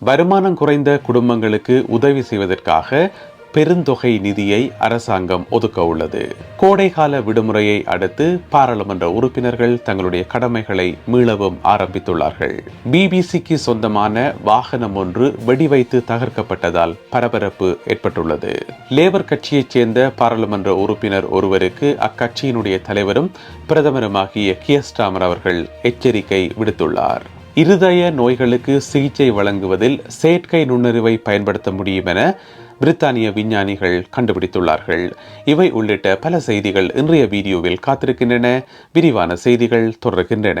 வருமானம் குறைந்த குடும்பங்களுக்கு உதவி செய்வதற்காக பெருந்தொகை நிதியை அரசாங்கம் ஒதுக்க உள்ளது. கோடைகால விடுமுறையை அடுத்து பாராளுமன்ற உறுப்பினர்கள் தங்களுடைய கடமைகளை மீளவும் ஆரம்பித்துள்ளார்கள். பிபிசிக்கு சொந்தமான வாகனம் ஒன்று வெடிவைத்து தகர்க்கப்பட்டதால் பரபரப்பு ஏற்பட்டுள்ளது. லேபர் கட்சியைச் சேர்ந்த பாராளுமன்ற உறுப்பினர் ஒருவருக்கு அக்கட்சியினுடைய தலைவரும் பிரதமருமாகிய கியஸ்டாமர் அவர்கள் எச்சரிக்கை விடுத்துள்ளார். இருதய நோய்களுக்கு சிகிச்சை வழங்குவதில் செயற்கை நுண்ணறிவை பயன்படுத்த முடியும் என பிரித்தானிய விஞ்ஞானிகள் கண்டுபிடித்துள்ளார்கள். இவை உள்ளிட்ட பல செய்திகள் இன்றைய வீடியோவில் காத்திருக்கின்றன. விரிவான செய்திகள் தொடர்கின்றன.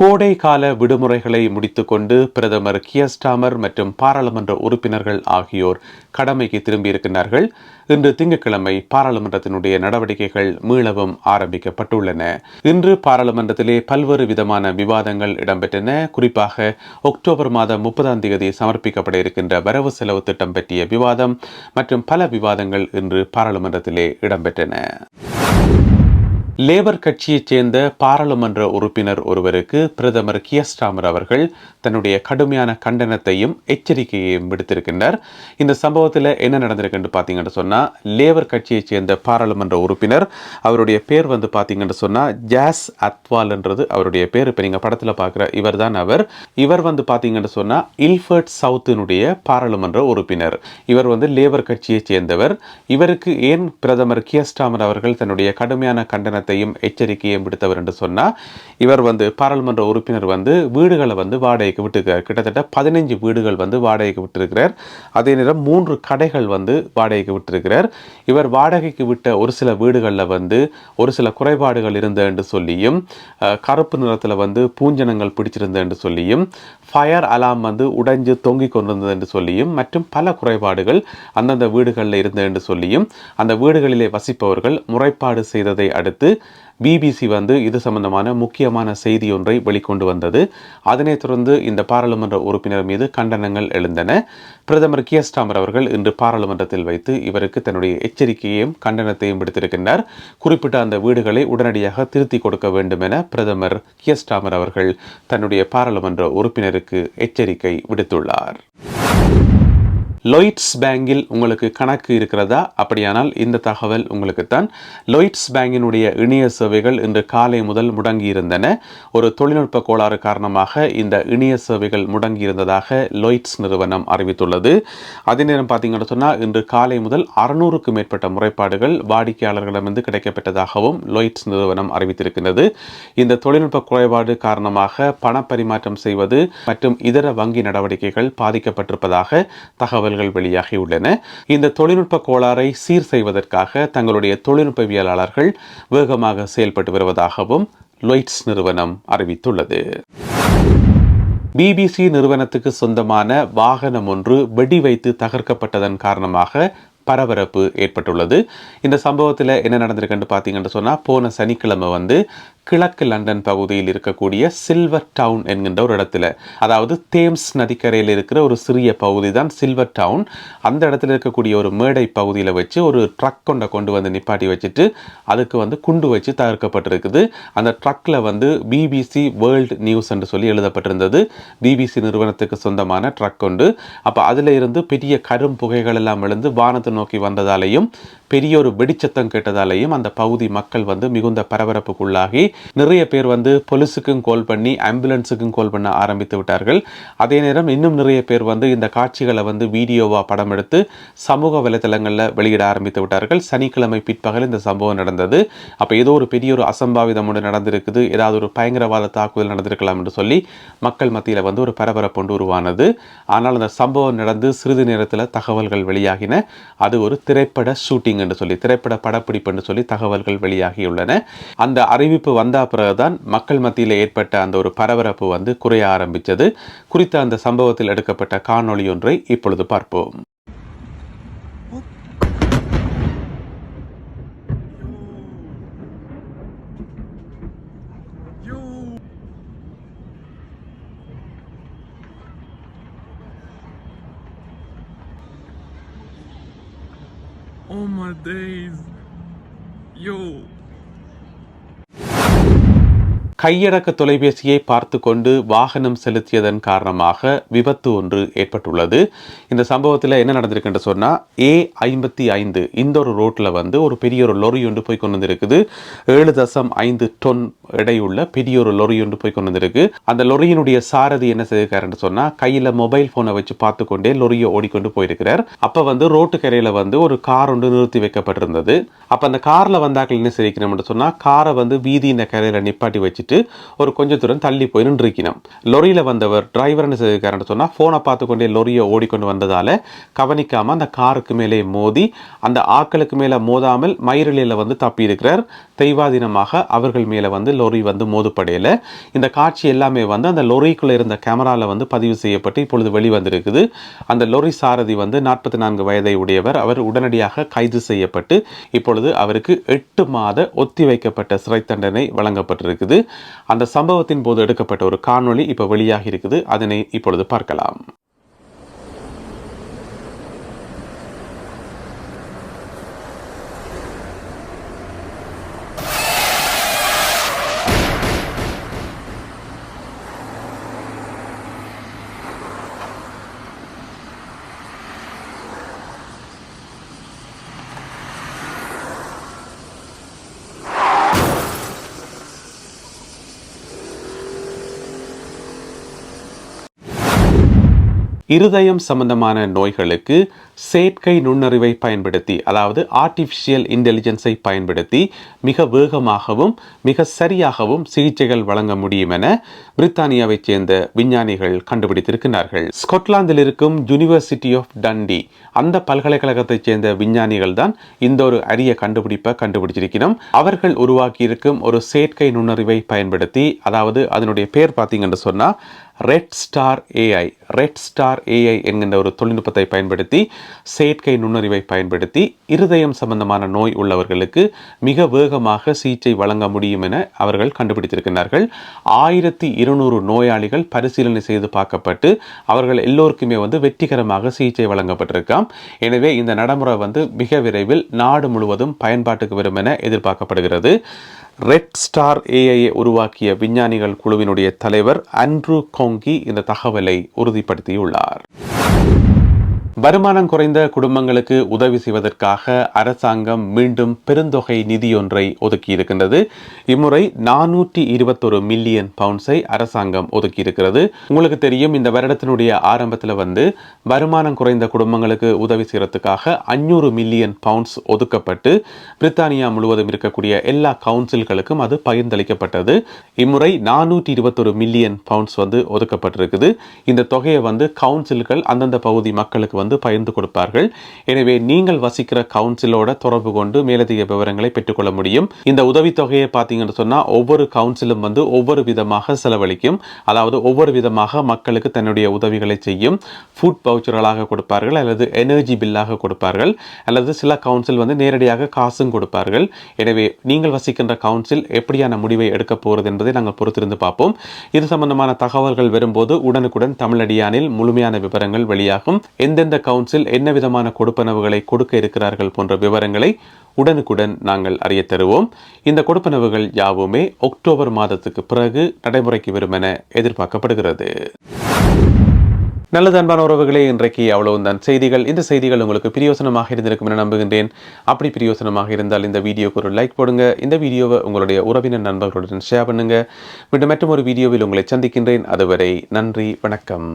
கோடை கால விடுமுறைகளை முடித்துக்கொண்டு பிரதமர் கியஸ்டாமர் மற்றும் பாராளுமன்ற உறுப்பினர்கள் ஆகியோர் கடமைக்கு திரும்பியிருக்கிறார்கள் இன்று திங்கட்கிழமை பாராளுமன்றத்தினுடைய நடவடிக்கைகள் மீளவும் ஆரம்பிக்கப்பட்டுள்ளன. இன்று பாராளுமன்றத்திலே பல்வேறு விதமான விவாதங்கள் இடம்பெற்றன. குறிப்பாக அக்டோபர் மாதம் முப்பதாம் தேதி சமர்ப்பிக்கப்பட இருக்கின்ற வரவு செலவு திட்டம் பற்றிய விவாதம் மற்றும் பல விவாதங்கள் இன்று பாராளுமன்றத்திலே இடம்பெற்றன. லேபர் கட்சியைச் சேர்ந்த பாராளுமன்ற உறுப்பினர் ஒருவருக்கு பிரதமர் கியஸ்டாமர் அவர்கள் தன்னுடைய கடுமையான கண்டனத்தையும் எச்சரிக்கையையும் விடுத்திருக்கின்றார். இந்த சம்பவத்தில் என்ன நடந்திருக்குன்னு பார்த்தீங்கன்னு சொன்னால் லேபர் கட்சியைச் சேர்ந்த பாராளுமன்ற உறுப்பினர் அவருடைய பேர் வந்து பார்த்தீங்கன்னு சொன்னால் ஜாஸ் அத்வால்ன்றது அவருடைய பேர். இப்போ நீங்கள் படத்தில் பார்க்குற இவர் தான் அவர். இவர் வந்து பார்த்தீங்கன்னு சொன்னால் இல்ஃபர்ட் சவுத்தினுடைய பாராளுமன்ற உறுப்பினர். இவர் வந்து லேபர் கட்சியைச் சேர்ந்தவர். இவருக்கு ஏன் பிரதமர் கியஸ்டாமர் அவர்கள் தன்னுடைய கடுமையான கண்டனத்தை கண்டனத்தையும் எச்சரிக்கையும் விடுத்தவர் என்று சொன்னால் இவர் வந்து பாராளுமன்ற உறுப்பினர் வந்து வீடுகளை வந்து வாடகைக்கு விட்டுருக்கிறார் கிட்டத்தட்ட பதினைஞ்சு வீடுகள் வந்து வாடகைக்கு விட்டிருக்கிறார். அதே நேரம் மூன்று கடைகள் வந்து வாடகைக்கு விட்டிருக்கிறார். இவர் வாடகைக்கு விட்ட ஒரு சில வீடுகளில் வந்து ஒரு சில குறைபாடுகள் இருந்த என்று சொல்லியும் கருப்பு நிறத்தில் வந்து பூஞ்சனங்கள் பிடிச்சிருந்த என்று சொல்லியும் ஃபயர் அலாம் வந்து உடைஞ்சு தொங்கி கொண்டிருந்தது என்று சொல்லியும் மற்றும் பல குறைபாடுகள் அந்தந்த வீடுகளில் இருந்த என்று சொல்லியும் அந்த வீடுகளிலே வசிப்பவர்கள் முறைப்பாடு செய்ததை அடுத்து பிபிசி வந்து இது சம்பந்தமான முக்கியமான செய்தி ஒன்றை வெளிக்கொண்டு வந்தது. அதனைத் தொடர்ந்து இந்த பாராளுமன்ற உறுப்பினர் மீது கண்டனங்கள் எழுந்தன. பிரதமர் கியஸ்டாமர் அவர்கள் இன்று பாராளுமன்றத்தில் வைத்து இவருக்கு தன்னுடைய எச்சரிக்கையையும் கண்டனத்தையும் விடுத்திருக்கின்றார். குறிப்பிட்ட அந்த வீடுகளை உடனடியாக திருத்தி கொடுக்க வேண்டும் என பிரதமர் கியஸ்டாமர் அவர்கள் தன்னுடைய பாராளுமன்ற உறுப்பினருக்கு எச்சரிக்கை விடுத்துள்ளார். லொயிட்ஸ் பேங்கில் உங்களுக்கு கணக்கு இருக்கிறதா? அப்படியானால் இந்த தகவல் உங்களுக்கு தான் லொயிட்ஸ் பேங்கினுடைய இணைய சேவைகள் இன்று காலை முதல் முடங்கியிருந்தன. ஒரு தொழில்நுட்ப கோளாறு காரணமாக இந்த இணைய சேவைகள் முடங்கியிருந்ததாக லொயிட்ஸ் நிறுவனம் அறிவித்துள்ளது. அதே நேரம் பார்த்தீங்கன்னு சொன்னால் இன்று காலை முதல் அறுநூறுக்கும் மேற்பட்ட முறைப்பாடுகள் வாடிக்கையாளர்களிடமிருந்து கிடைக்கப்பட்டதாகவும் லொயிட்ஸ் நிறுவனம் அறிவித்திருக்கின்றது இந்த தொழில்நுட்ப குறைபாடு காரணமாக பணப்பரிமாற்றம் செய்வது மற்றும் இதர வங்கி நடவடிக்கைகள் பாதிக்கப்பட்டிருப்பதாக தகவல் தகவல்கள் வெளியாகியுள்ளன இந்த தொழில்நுட்ப கோளாறை சீர் செய்வதற்காக தங்களுடைய தொழில்நுட்பவியலாளர்கள் வேகமாக செயல்பட்டு வருவதாகவும் லொய்ட்ஸ் நிறுவனம் அறிவித்துள்ளது. பிபிசி நிறுவனத்துக்கு சொந்தமான வாகனம் ஒன்று வெடி வைத்து தகர்க்கப்பட்டதன் காரணமாக பரபரப்பு ஏற்பட்டுள்ளது. இந்த சம்பவத்தில் என்ன நடந்திருக்குன்னு பார்த்தீங்கன்னு சொன்னால் போன சனிக்கிழமை வந்து கிழக்கு லண்டன் பகுதியில் இருக்கக்கூடிய சில்வர் டவுன் என்கின்ற ஒரு இடத்துல அதாவது தேம்ஸ் நதிக்கரையில் இருக்கிற ஒரு சிறிய பகுதி தான் சில்வர் டவுன். அந்த இடத்துல இருக்கக்கூடிய ஒரு மேடை பகுதியில் வச்சு ஒரு ட்ரக் கொண்ட கொண்டு வந்து நிப்பாட்டி வச்சுட்டு அதுக்கு வந்து குண்டு வச்சு தகர்க்கப்பட்டிருக்குது. அந்த ட்ரக்கில் வந்து பிபிசி வேர்ல்டு நியூஸ் என்று சொல்லி எழுதப்பட்டிருந்தது. பிபிசி நிறுவனத்துக்கு சொந்தமான ட்ரக் கொண்டு அப்போ அதில் இருந்து பெரிய கரும் புகைகள் எல்லாம் விழுந்து வானத்தை நோக்கி வந்ததாலேயும் பெரிய ஒரு வெடிச்சத்தம் கேட்டதாலேயும் அந்த பகுதி மக்கள் வந்து மிகுந்த பரபரப்புக்குள்ளாகி நிறைய பேர் வந்து போலீஸுக்கும் கால் பண்ணி ஆம்புலன்ஸுக்கும் கால் பண்ண ஆரம்பித்து விட்டார்கள். அதே நேரம் இன்னும் நிறைய பேர் வந்து இந்த காட்சிகளை வந்து வீடியோவாக படம் எடுத்து சமூக வலைதளங்களில் வெளியிட ஆரம்பித்து விட்டார்கள். சனிக்கிழமை பிற்பகல் இந்த சம்பவம் நடந்தது. அப்போ ஏதோ ஒரு பெரிய ஒரு அசம்பாவிதம் ஒன்று நடந்திருக்குது. ஏதாவது ஒரு பயங்கரவாத தாக்குதல் நடந்திருக்கலாம் என்று சொல்லி மக்கள் மத்தியில் வந்து ஒரு பரபரப்பு ஒன்று உருவானது. ஆனால் அந்த சம்பவம் நடந்து சிறிது நேரத்தில் தகவல்கள் வெளியாகின. அது ஒரு திரைப்பட ஷூட்டிங் ஷூட்டிங் என்று சொல்லி திரைப்பட படப்பிடிப்பு என்று சொல்லி தகவல்கள் வெளியாகியுள்ளன. அந்த அறிவிப்பு வந்த பிறகுதான் மக்கள் மத்தியில் ஏற்பட்ட அந்த ஒரு பரபரப்பு வந்து குறைய ஆரம்பித்தது. குறித்த அந்த சம்பவத்தில் எடுக்கப்பட்ட காணொளி ஒன்றை இப்பொழுது பார்ப்போம். Days, Yo. கையடக்க தொலைபேசியை பார்த்து கொண்டு வாகனம் செலுத்தியதன் காரணமாக விபத்து ஒன்று ஏற்பட்டுள்ளது. இந்த சம்பவத்தில் என்ன நடந்திருக்குன்னு சொன்னால் ஏ ஐம்பத்தி ஐந்து இந்த ஒரு ரோட்டில் வந்து ஒரு பெரிய ஒரு லொரி ஒன்று போய் கொண்டு வந்திருக்குது ஏழு தசம் ஐந்து டொன் எடையுள்ள பெரிய ஒரு லொரி ஒன்று போய் கொண்டு வந்திருக்கு அந்த லொரியினுடைய சாரதி என்ன செய்திருக்காருன்னு சொன்னால் கையில் மொபைல் ஃபோனை வச்சு பார்த்து கொண்டே லொரியை ஓடிக்கொண்டு போயிருக்கிறார். அப்போ வந்து ரோட்டு கரையில் வந்து ஒரு கார் ஒன்று நிறுத்தி வைக்கப்பட்டிருந்தது. அப்போ அந்த காரில் வந்தாக்கள் என்ன செய்யணும்னு சொன்னால் காரை வந்து வீதியின் கரையில் நிப்பாட்டி வச்சுட்டு ஒரு கொஞ்ச தூரம் தள்ளி போய் நின்றுக்கணும் லொரியில் வந்தவர் டிரைவர் என்ன செய்திருக்காருன்னு சொன்னால் ஃபோனை பார்த்து கொண்டே லொரியை ஓடிக்கொண்டு வந்ததால் கவனிக்காமல் அந்த காருக்கு மேலே மோதி அந்த ஆட்களுக்கு மேலே மோதாமல் மயிரிலையில் வந்து தப்பியிருக்கிறார். தெய்வாதீனமாக அவர்கள் மேலே வந்து லொரி வந்து மோதுப்படையில் இந்த காட்சி எல்லாமே வந்து அந்த லொரிக்குள்ளே இருந்த கேமராவில் வந்து பதிவு செய்யப்பட்டு இப்பொழுது வெளிவந்திருக்குது. அந்த லொரி சாரதி வந்து நாற்பத்தி நான்கு வயதை உடையவர். அவர் உடனடியாக கைது செய்யப்பட்டு இப்பொழுது அவருக்கு எட்டு மாத ஒத்தி வைக்கப்பட்ட சிறை தண்டனை வழங்கப்பட்டிருக்குது. அந்த சம்பவத்தின் போது எடுக்கப்பட்ட ஒரு காணொளி இப்போ வெளியாகி இருக்குது. அதனை இப்பொழுது பார்க்கலாம். இருதயம் சம்பந்தமான நோய்களுக்கு செயற்கை நுண்ணறிவை பயன்படுத்தி அதாவது ஆர்டிஃபிஷியல் இன்டெலிஜென்ஸை பயன்படுத்தி மிக வேகமாகவும் மிக சரியாகவும் சிகிச்சைகள் வழங்க முடியும் என பிரித்தானியாவைச் சேர்ந்த விஞ்ஞானிகள் கண்டுபிடித்திருக்கிறார்கள். ஸ்கொட்லாந்தில் இருக்கும் யூனிவர்சிட்டி ஆஃப் டண்டி அந்த பல்கலைக்கழகத்தைச் சேர்ந்த விஞ்ஞானிகள் தான் இந்த ஒரு அரிய கண்டுபிடிப்பை கண்டுபிடிச்சிருக்கிறோம். அவர்கள் உருவாக்கியிருக்கும் ஒரு செயற்கை நுண்ணறிவை பயன்படுத்தி அதாவது அதனுடைய பேர் பார்த்தீங்கன்னு சொன்னால் red star AI red star AI என்கின்ற ஒரு தொழில்நுட்பத்தை பயன்படுத்தி செயற்கை நுண்ணறிவை பயன்படுத்தி இருதயம் சம்பந்தமான நோய் உள்ளவர்களுக்கு மிக வேகமாக சிகிச்சை வழங்க முடியும் என அவர்கள் கண்டுபிடித்திருக்கிறார்கள் ஆயிரத்தி இருநூறு நோயாளிகள் பரிசீலனை செய்து பார்க்கப்பட்டு அவர்கள் எல்லோருக்குமே வந்து வெற்றிகரமாக சிகிச்சை வழங்கப்பட்டிருக்காம் எனவே இந்த நடைமுறை வந்து மிக விரைவில் நாடு முழுவதும் பயன்பாட்டுக்கு வரும் என எதிர்பார்க்கப்படுகிறது. ரெட் ஸ்டார் ஏஐயை உருவாக்கிய விஞ்ஞானிகள் குழுவினுடைய தலைவர் அன்ரு கோங்கி இந்த தகவலை உறுதிப்படுத்தியுள்ளார். வருமானம் குறைந்த குடும்பங்களுக்கு உதவி செய்வதற்காக அரசாங்கம் மீண்டும் பெருந்தொகை நிதியொன்றை ஒதுக்கியிருக்கின்றது. இம்முறை நானூற்றி இருபத்தொரு மில்லியன் பவுண்ட்ஸை அரசாங்கம் ஒதுக்கியிருக்கிறது. உங்களுக்கு தெரியும் இந்த வருடத்தினுடைய ஆரம்பத்தில் வந்து வருமானம் குறைந்த குடும்பங்களுக்கு உதவி செய்கிறதுக்காக அஞ்சூறு மில்லியன் பவுண்ட்ஸ் ஒதுக்கப்பட்டு பிரித்தானியா முழுவதும் இருக்கக்கூடிய எல்லா கவுன்சில்களுக்கும் அது பகிர்ந்தளிக்கப்பட்டது. இம்முறை நானூற்றி இருபத்தொரு மில்லியன் பவுண்ட்ஸ் வந்து ஒதுக்கப்பட்டிருக்குது. இந்த தொகையை வந்து கவுன்சில்கள் அந்தந்த பகுதி மக்களுக்கு வந்து வந்து பகிர்ந்து கொடுப்பார்கள். எனவே நீங்கள் வசிக்கிற கவுன்சிலோட தொடர்பு கொண்டு மேலதிக விவரங்களை பெற்றுக்கொள்ள முடியும். இந்த உதவித்தொகையை பார்த்தீங்கன்னு சொன்னால் ஒவ்வொரு கவுன்சிலும் வந்து ஒவ்வொரு விதமாக செலவழிக்கும். அதாவது ஒவ்வொரு விதமாக மக்களுக்கு தன்னுடைய உதவிகளை செய்யும். ஃபுட் பவுச்சர்களாக கொடுப்பார்கள் அல்லது எனர்ஜி பில்லாக கொடுப்பார்கள் அல்லது சில கவுன்சில் வந்து நேரடியாக காசும் கொடுப்பார்கள். எனவே நீங்கள் வசிக்கின்ற கவுன்சில் எப்படியான முடிவை எடுக்க போகிறது என்பதை நாங்கள் பொறுத்திருந்து பார்ப்போம். இது சம்பந்தமான தகவல்கள் வரும்போது உடனுக்குடன் தமிழடியானில் முழுமையான விவரங்கள் வெளியாகும். எந்தெந்த கவுன்சில் என்ன விதமான கொடுப்பனவுகளை கொடுக்க இருக்கிறார்கள் போன்ற விவரங்களை உடனுக்குடன் நாங்கள் அறிய தருவோம். இந்த கொடுப்பனவுகள் யாவுமே அக்டோபர் மாதத்துக்கு பிறகு நடைமுறைக்கு வரும் என எதிர்பார்க்கப்படுகிறது. நல்லது அன்பான உறவுகளே இன்றைக்கு அவ்வளவு தான் செய்திகள் இந்த செய்திகள் உங்களுக்கு பிரியோசனமாக இருந்திருக்கும் என நம்புகின்றேன். அப்படி பிரியோசனமாக இருந்தால் இந்த வீடியோக்கு ஒரு லைக் போடுங்க. இந்த வீடியோவை உங்களுடைய உறவினர் நண்பர்களுடன் ஷேர் பண்ணுங்க. மீண்டும் மற்றும் ஒரு வீடியோவில் உங்களை சந்திக்கின்றேன். அதுவரை நன்றி வணக்கம்.